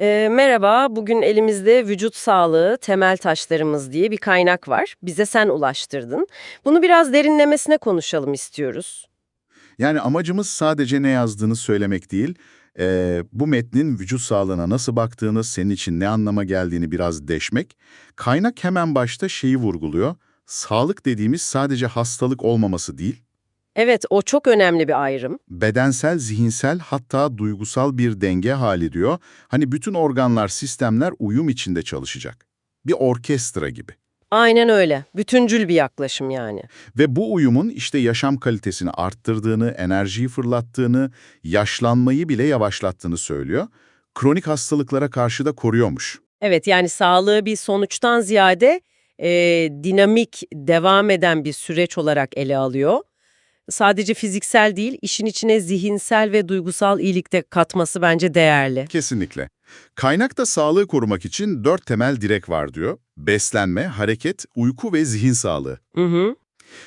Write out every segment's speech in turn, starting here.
Ee, merhaba, bugün elimizde vücut sağlığı temel taşlarımız diye bir kaynak var. Bize sen ulaştırdın. Bunu biraz derinlemesine konuşalım istiyoruz. Yani amacımız sadece ne yazdığını söylemek değil, eee, bu metnin vücut sağlığına nasıl baktığını, senin için ne anlama geldiğini biraz deşmek. Kaynak hemen başta şeyi vurguluyor, sağlık dediğimiz sadece hastalık olmaması değil, Evet, o çok önemli bir ayrım. bedensel, zihinsel hatta duygusal bir denge hali diyor. Hani bütün organlar, sistemler uyum içinde çalışacak. Bir orkestra gibi. Aynen öyle. Bütüncül bir yaklaşım yani. Ve bu uyumun işte yaşam kalitesini arttırdığını, enerjiyi fırlattığını, yaşlanmayı bile yavaşlattığını söylüyor. Kronik hastalıklara karşı da koruyormuş. Evet, yani sağlığı bir sonuçtan ziyade e, dinamik, devam eden bir süreç olarak ele alıyor. Sadece fiziksel değil, işin içine zihinsel ve duygusal iyilik de katması bence değerli. Kesinlikle. Kaynakta sağlığı korumak için dört temel direk var diyor. Beslenme, hareket, uyku ve zihin sağlığı. Hı hı.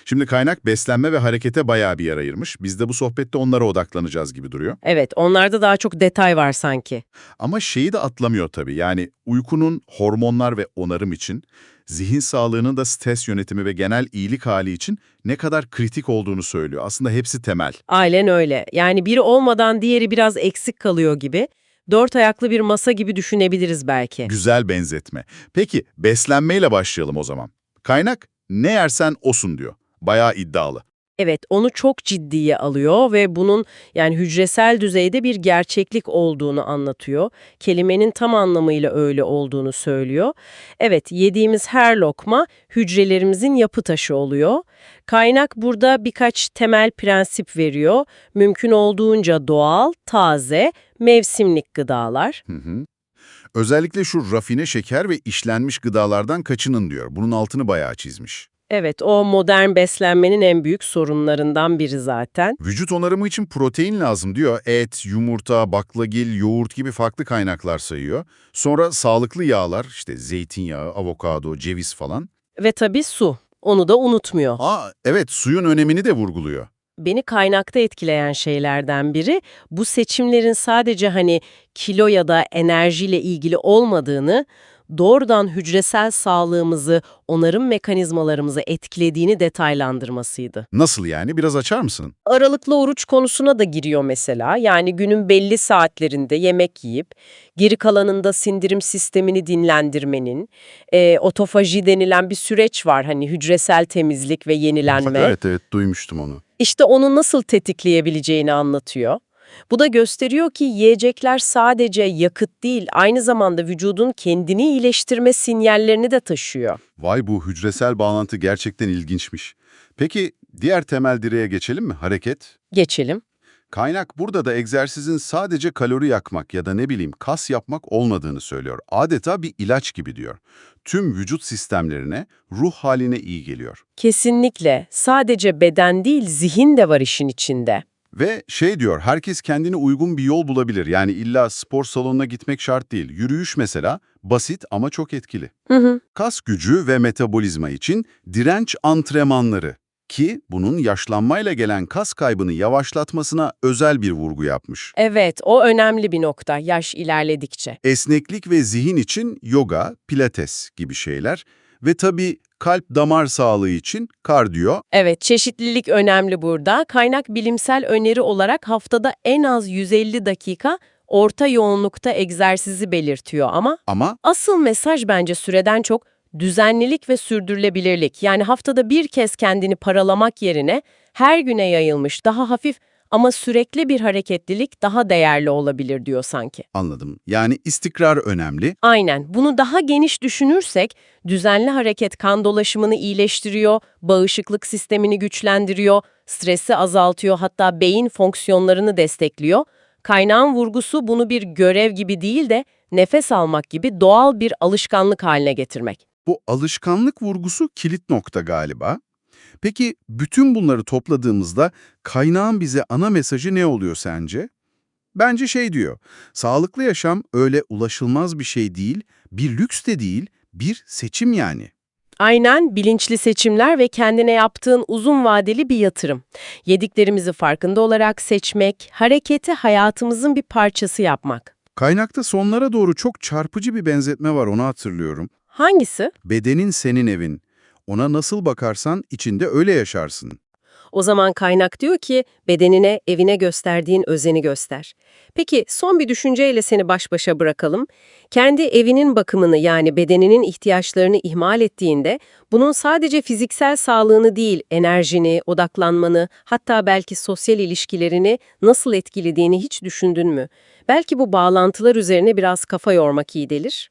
Şimdi kaynak beslenme ve harekete bayağı bir yer ayırmış. Biz de bu sohbette onlara odaklanacağız gibi duruyor. Evet, onlarda daha çok detay var sanki. Ama şeyi de atlamıyor tabii. Yani uykunun hormonlar ve onarım için, zihin sağlığının da stres yönetimi ve genel iyilik hali için ne kadar kritik olduğunu söylüyor. Aslında hepsi temel. Aynen öyle. Yani biri olmadan diğeri biraz eksik kalıyor gibi. Dört ayaklı bir masa gibi düşünebiliriz belki. Güzel benzetme. Peki beslenmeyle başlayalım o zaman. Kaynak ne yersen osun diyor. Bayağı iddialı. Evet, onu çok ciddiye alıyor ve bunun yani hücresel düzeyde bir gerçeklik olduğunu anlatıyor. Kelimenin tam anlamıyla öyle olduğunu söylüyor. Evet, yediğimiz her lokma hücrelerimizin yapı taşı oluyor. Kaynak burada birkaç temel prensip veriyor. Mümkün olduğunca doğal, taze, mevsimlik gıdalar. Hı hı. Özellikle şu rafine şeker ve işlenmiş gıdalardan kaçının diyor. Bunun altını bayağı çizmiş. Evet, o modern beslenmenin en büyük sorunlarından biri zaten. Vücut onarımı için protein lazım diyor. Et, yumurta, baklagil, yoğurt gibi farklı kaynaklar sayıyor. Sonra sağlıklı yağlar, işte zeytinyağı, avokado, ceviz falan. Ve tabii su. Onu da unutmuyor. Aa, evet suyun önemini de vurguluyor. Beni kaynakta etkileyen şeylerden biri bu seçimlerin sadece hani kilo ya da enerjiyle ilgili olmadığını, doğrudan hücresel sağlığımızı, onarım mekanizmalarımızı etkilediğini detaylandırmasıydı. Nasıl yani? Biraz açar mısın? Aralıklı oruç konusuna da giriyor mesela. Yani günün belli saatlerinde yemek yiyip geri kalanında sindirim sistemini dinlendirmenin, e, otofaji denilen bir süreç var. Hani hücresel temizlik ve yenilenme. Evet evet duymuştum onu. İşte onu nasıl tetikleyebileceğini anlatıyor. Bu da gösteriyor ki yiyecekler sadece yakıt değil, aynı zamanda vücudun kendini iyileştirme sinyallerini de taşıyor. Vay bu hücresel bağlantı gerçekten ilginçmiş. Peki diğer temel direğe geçelim mi? Hareket. Geçelim. Kaynak burada da egzersizin sadece kalori yakmak ya da ne bileyim kas yapmak olmadığını söylüyor. Adeta bir ilaç gibi diyor. Tüm vücut sistemlerine, ruh haline iyi geliyor. Kesinlikle. Sadece beden değil, zihin de var işin içinde. Ve şey diyor, herkes kendine uygun bir yol bulabilir. Yani illa spor salonuna gitmek şart değil. Yürüyüş mesela basit ama çok etkili. Hı hı. Kas gücü ve metabolizma için direnç antrenmanları ki bunun yaşlanmayla gelen kas kaybını yavaşlatmasına özel bir vurgu yapmış. Evet, o önemli bir nokta yaş ilerledikçe. Esneklik ve zihin için yoga, pilates gibi şeyler ve tabii kalp damar sağlığı için kardiyo. Evet, çeşitlilik önemli burada. Kaynak bilimsel öneri olarak haftada en az 150 dakika orta yoğunlukta egzersizi belirtiyor ama Ama Asıl mesaj bence süreden çok düzenlilik ve sürdürülebilirlik. Yani haftada bir kez kendini paralamak yerine her güne yayılmış daha hafif ama sürekli bir hareketlilik daha değerli olabilir diyor sanki. anladım. Yani istikrar önemli. Aynen. Bunu daha geniş düşünürsek düzenli hareket kan dolaşımını iyileştiriyor, bağışıklık sistemini güçlendiriyor, stresi azaltıyor hatta beyin fonksiyonlarını destekliyor. Kaynağın vurgusu bunu bir görev gibi değil de nefes almak gibi doğal bir alışkanlık haline getirmek. Bu alışkanlık vurgusu kilit nokta galiba. Peki bütün bunları topladığımızda kaynağın bize ana mesajı ne oluyor sence? Bence şey diyor, sağlıklı yaşam öyle ulaşılmaz bir şey değil, bir lüks de değil, bir seçim yani. Aynen bilinçli seçimler ve kendine yaptığın uzun vadeli bir yatırım. Yediklerimizi farkında olarak seçmek, hareketi hayatımızın bir parçası yapmak. Kaynakta sonlara doğru çok çarpıcı bir benzetme var onu hatırlıyorum. Hangisi? Bedenin senin evin. Ona nasıl bakarsan içinde öyle yaşarsın. O zaman kaynak diyor ki bedenine, evine gösterdiğin özeni göster. Peki son bir düşünceyle seni baş başa bırakalım. Kendi evinin bakımını yani bedeninin ihtiyaçlarını ihmal ettiğinde bunun sadece fiziksel sağlığını değil enerjini, odaklanmanı hatta belki sosyal ilişkilerini nasıl etkilediğini hiç düşündün mü? Belki bu bağlantılar üzerine biraz kafa yormak iyi gelir.